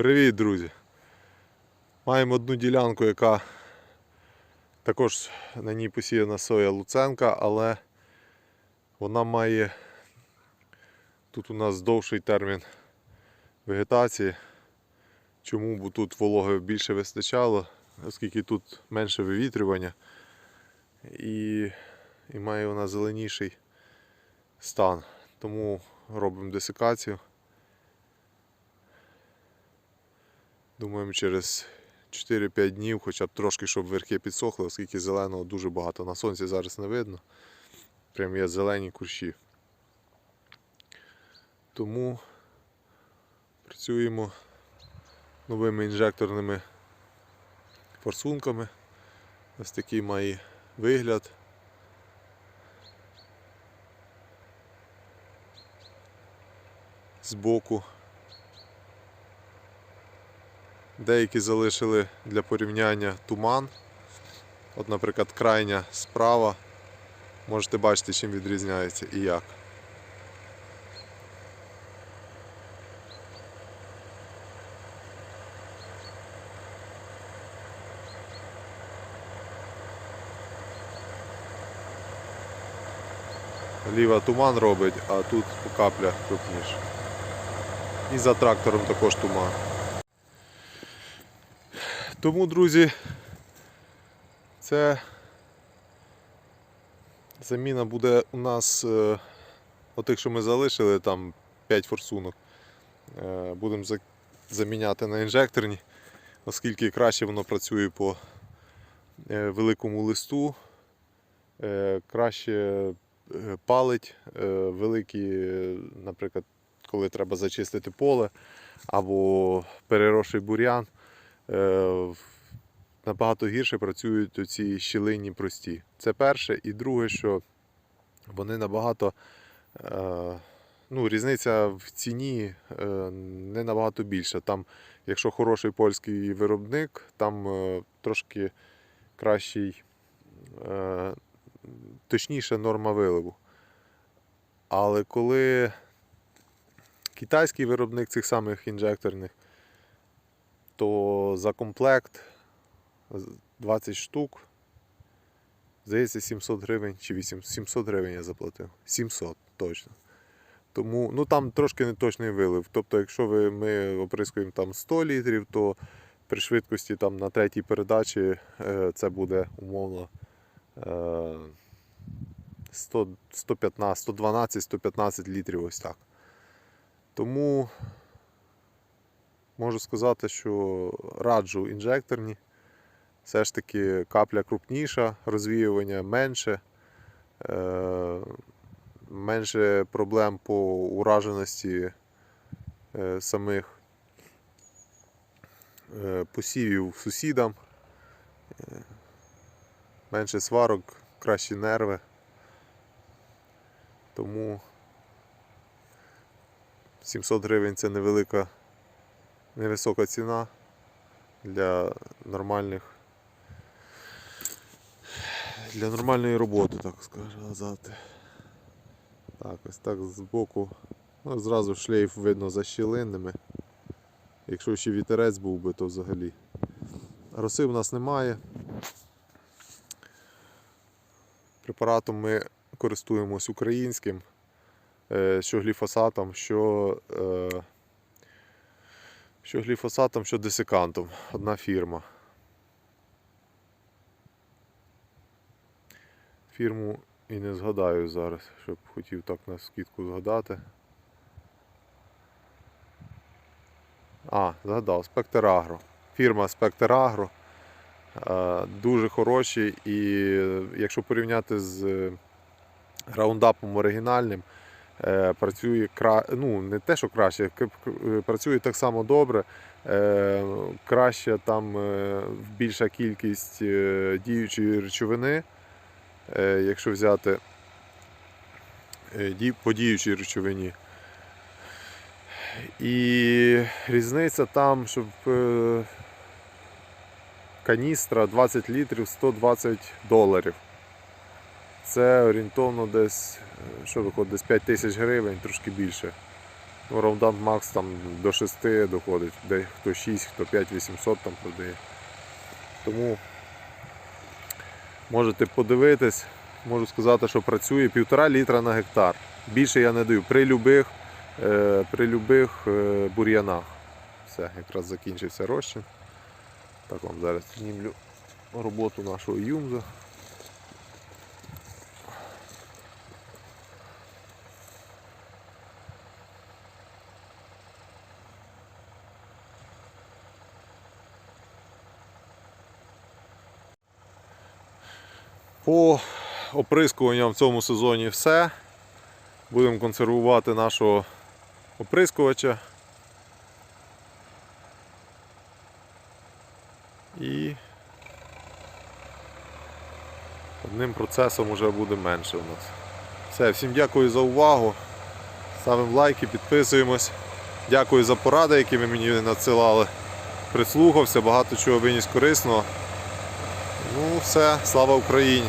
Привіт, друзі! Маємо одну ділянку, яка також на ній посіяна соя Луценка, але вона має тут у нас довший термін вегетації. Чому? Бо тут вологи більше вистачало, оскільки тут менше вивітрювання і, і має вона зеленіший стан. Тому робимо десикацію. Думаємо, через 4-5 днів, хоча б трошки, щоб верхи підсохли, оскільки зеленого дуже багато. На сонці зараз не видно. Прям є зелені курші. Тому працюємо новими інжекторними форсунками. Ось такий має вигляд. Збоку. Деякі залишили для порівняння туман. От, наприклад, крайня справа. Можете бачити, чим відрізняється і як. Ліва туман робить, а тут капля крупніша. І за трактором також туман. Тому, друзі, це заміна буде у нас, е, отих, що ми залишили, там 5 форсунок. Е, Будемо заміняти на інжекторні, оскільки краще воно працює по е, великому листу, краще палить великі, наприклад, коли треба зачистити поле або переросший бур'ян. Е, набагато гірше працюють оці щілинні прості. Це перше. І друге, що вони набагато. е, Ну, різниця в ціні е, не набагато більша. Там, якщо хороший польський виробник, там трошки кращий, точніше норма виливу. Але коли китайський виробник цих самих інжекторних, то за комплект 20 штук. Здається, 700 гривень чи 800, 700 гривень я заплатив. 700 точно. Тому ну там трошки неточний вилив. Тобто, якщо ви, ми оприскуємо там 100 літрів, то при швидкості там на третій передачі е, це буде умовно е, 100, 115, 112, 115 літрів ось так. Тому можу сказати, що раджу інжекторні. Все ж таки капля крупніша, розвіювання менше, е, менше проблем по ураженості е, самих е, посівів сусідам, менше сварок, кращі нерви. Тому 700 гривень це невелика, невисока ціна для нормальних для нормальної роботи, так сказати. Так, ось так збоку. Ну, зразу шлейф видно за щілинними. Якщо ще вітерець був би, то взагалі. Роси в нас немає. Препаратом ми користуємось українським, е, що гліфосатом, що, е, що гліфосатом, що десикантом. Одна фірма. Фірму і не згадаю зараз, щоб хотів так на скидку згадати. А, згадав, Спектр Агро. Фірма Спектр Агро. Е, Дуже хороші і якщо порівняти з раундапом оригінальним, працює кра... ну, не те, що краще, е, працює так само добре. Е, Краще там е, більша кількість е, діючої речовини. Е, якщо взяти е, по діючій речовині. І різниця там, щоб е, каністра 20 літрів 120 доларів. Це орієнтовно десь, е, що виходить, десь 5 тисяч гривень, трошки більше. Ну, Раудант Макс там до 6 доходить, де хто 6, хто 5 800 там продає. Тому можете подивитись, можу сказати, що працює півтора літра на гектар. Більше я не даю при любих, е, при любих е, бур'янах. Все, якраз закінчився розчин. Так вам зараз знімлю роботу нашого юмза. По оприскуванням в цьому сезоні все. Будемо консервувати нашого оприскувача. І одним процесом вже буде менше у нас. Все, всім дякую за увагу. Ставимо лайки, підписуємось. Дякую за поради, які ви мені надсилали. Прислухався, багато чого виніс корисного. Ну, все, слава Україні!